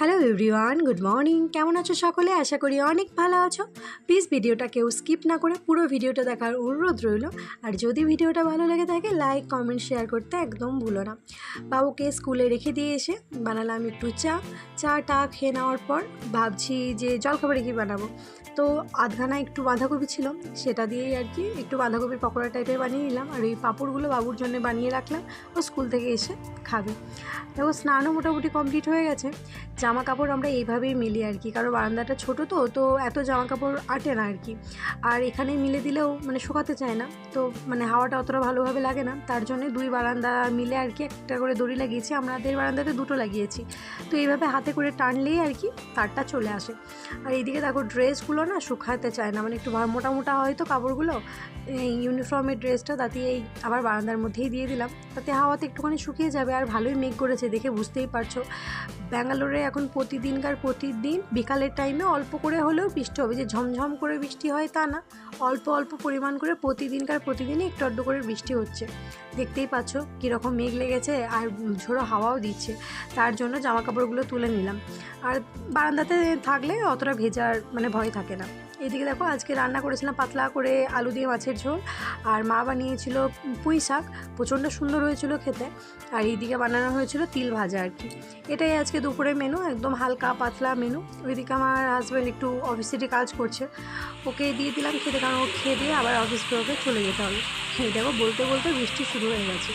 Hello everyone good morning কেমন আছো সকলে? আশা করি অনেক ভালো আছো। প্লিজ ভিডিওটা কেউ স্কিপ না করে, পুরো ভিডিওটা দেখার অনুরোধ রইল। আর যদি ভিডিওটা ভালো লেগে থাকে লাইক কমেন্ট শেয়ার করতে একদম ভুলো না। বাবুকে স্কুলে রেখে দিয়ে এসে বানালাম একটু চা। চা টা খেয়ে নেওয়ার পর ভাবছি যে জলখাবারে কী বানাবো। তো আধখানা একটু বাঁধাকপি ছিল, সেটা দিয়েই আর কি একটু বাঁধাকপির পকোড়া টাইপের বানিয়ে নিলাম। আর ওই পাঁপড়গুলো বাবুর জন্য বানিয়ে রাখলাম। ও স্কুল থেকে এসে খাবে। দেখো স্নানও মোটামুটি কমপ্লিট হয়ে গেছে। জামা কাপড় আমরা এইভাবেই মিলি আর কি। কারণ বারান্দাটা ছোটো তো তো এত জামা কাপড় আটে না আর কি। আর এখানে মিলে দিলেও মানে শুকাতে চায় না। তো মানে হাওয়াটা অতটা ভালোভাবে লাগে না। তার জন্য দুই বারান্দা মিলে আর কি একটা করে দড়ি লাগিয়েছি। আমাদের বারান্দাতে দুটো লাগিয়েছি। তো এইভাবে হাতে করে টানলেই আর কি তারটা চলে আসে। আর এইদিকে দেখো ড্রেসগুলো না শুকাতে চায় না। মানে একটু মোটা মোটা হয় তো কাপড়গুলো। এই ইউনিফর্মের ড্রেসটা তাতে এই আবার বারান্দার মধ্যেই দিয়ে দিলাম। তাতে হাওয়াতে একটুখানি শুকিয়ে যাবে। আর ভালোই মেঘ করেছে দেখে বুঝতেই পারছ। ব্যাঙ্গালোরে এখন প্রতিদিনকার প্রতিদিন, বিকালের টাইমে অল্প করে হলেও বৃষ্টি হবে। যে ঝমঝম করে বৃষ্টি হয় তা না, অল্প অল্প পরিমাণ করে প্রতিদিনকার প্রতিদিনই একটু আধটু করে বৃষ্টি হচ্ছে। দেখতেই পাচ্ছ কীরকম মেঘ লেগেছে আর ঝোড়ো হাওয়াও দিচ্ছে, তার জন্য জামা কাপড়গুলো তুলে নিলাম। আর বারান্দাতে থাকলে অতটা ভেজার মানে ভয় থাকে না। এদিকে দেখো, আজকে রান্না করেছিলাম পাতলা করে আলু দিয়ে মাছের ঝোল, আর মা বানিয়েছিল পুঁই শাক, প্রচণ্ড সুন্দর হয়েছিল খেতে, আর এইদিকে বানানো হয়েছিল তিল ভাজা আর কি। এটাই আজকে দুপুরের মেনু একদম হালকা পাতলা মেনু ওইদিকে আমার হাজব্যান্ড একটু অফিসেরই কাজ করছে, ওকে দিয়ে দিলাম খেতে, কারণ ও খেয়ে দিয়ে আবার অফিস বেরোকে চলে যেতে হবে। এই দেখো, বলতে বলতে বৃষ্টি শুরু হয়ে গেছে।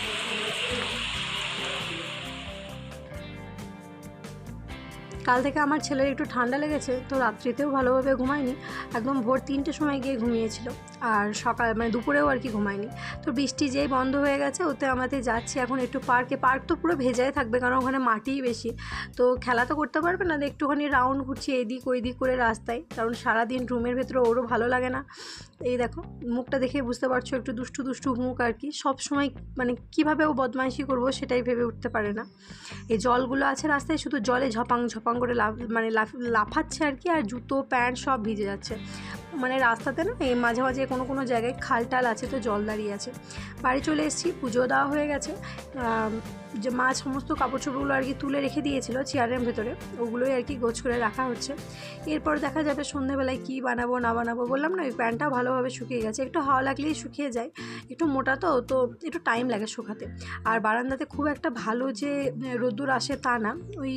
কাল থেকে আমার ছেলের একটু ঠান্ডা লেগেছে, তো রাত্রিতেও ভালোভাবে ঘুমায়নি। একদম ভোর তিনটের সময় গিয়ে ঘুমিয়েছিল। আর সকাল মানে দুপুরেও আর কি ঘুমায়নি তো বৃষ্টি যেই বন্ধ হয়ে গেছে, ওতে আমাদের যাচ্ছি এখন একটু পার্কে পার্ক তো পুরো ভেজাই থাকবে, কারণ ওখানে মাটিই বেশি। তো খেলা তো করতে পারবে না একটুখানি রাউন্ড ঘুরছি, এদিক ওই দিক করে রাস্তায়। কারণ সারাদিন রুমের ভেতরে ওরও ভালো লাগে না। এই দেখো, মুখটা দেখে বুঝতে পারছ, একটু দুষ্টু দুষ্টু মুখ আর কি। সব সময় মানে কীভাবে ও বদমাইশি করব সেটাই ভেবে উঠতে পারে না। এই জলগুলো আছে রাস্তায়, শুধু জলে ঝপাং ঝপাং করে লাফ মানে লাফ, লাফাচ্ছে আর কি, আর জুতো, প্যান্ট সব ভিজে যাচ্ছে। মানে রাস্তাতে না এই মাঝে মাঝে কোনো কোনো জায়গায় খাল টাল আছে তো জল দাঁড়িয়ে আছে। বাড়ি চলে এসেছি, পুজো দেওয়া হয়ে গেছে। যে মা সমস্ত কাপড় চোপড়গুলো আর কি তুলে রেখে দিয়েছিল চেয়ারের ভেতরে, ওগুলোই আর কি গোছ করে রাখা হচ্ছে। এরপর দেখা যাবে সন্ধেবেলায় কী বানাবো, না বানাবো, বললাম না ওই প্যান্টটা ভালোভাবে শুকিয়ে গেছে। একটু হাওয়া লাগলেই শুকিয়ে যায়, একটু মোটা তো তো একটু টাইম লাগে শুকাতে। আর বারান্দাতে খুব একটা ভালো যে, রোদ্দুর আসে তা না, ওই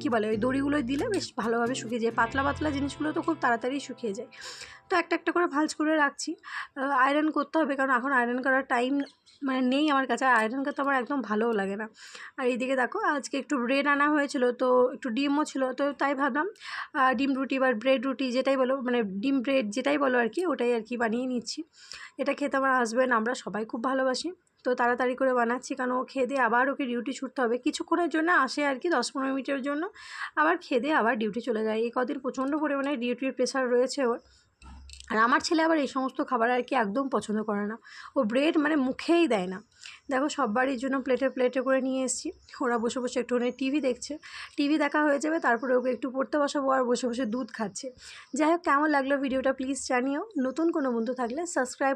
কী বলে, ওই দড়িগুলো দিলে বেশ ভালোভাবে শুকিয়ে যায়। পাতলা পাতলা জিনিসগুলো তো খুব তাড়াতাড়ি শুকিয়ে যায়। তো একটা একটা করে ভাঁজ করে রাখছি। আয়রন করতে হবে, কারণ এখন আয়রন করার টাইম মানে নেই আমার কাছে। আয়রন করতে আমার একদম ভালোও লাগে না। আর এইদিকে দেখো, আজকে একটু ব্রেড আনা হয়েছিল, তো একটু ডিমও ছিল, তো তাই ভাবলাম ডিম রুটি বা ব্রেড রুটি যেটাই বলো মানে ডিম ব্রেড যেটাই বলো আর কি, ওটাই আর কি বানিয়ে নিচ্ছি। এটা খেতে আমার হাজব্যান্ড আমরা সবাই খুব ভালোবাসি, তো তাড়াতাড়ি করে বানাচ্ছি, কারণ ও খেয়ে দিয়ে আবার ওকে ডিউটি ছুটতে হবে। কিছুক্ষণের জন্য আসে আর কি, দশ পনেরো মিনিটের জন্য, আবার খেয়ে দিয়ে আবার ডিউটি চলে যায়। এই কদিন প্রচণ্ড পরিমাণে ডিউটির প্রেশার রয়েছে ওর। আর আমার ছেলে আবার এই সমস্ত খাবার আর কি একদম পছন্দ করে না। ও ব্রেড মানে মুখেই দেয় না। দেখো সব বাড়ির জন্য প্লেটে প্লেটে করে নিয়ে এসেছি। ওরা বসে বসে একটুখানি টিভি দেখছে। টিভি দেখা হয়ে যাবে, তারপরে ওকে একটু পড়তে বসাবো আর বসে বসে দুধ খাচ্ছে। যাই হোক, কেমন লাগল ভিডিওটা প্লিজ জানিও। নতুন কোনো বন্ধু থাকলে সাবস্ক্রাইব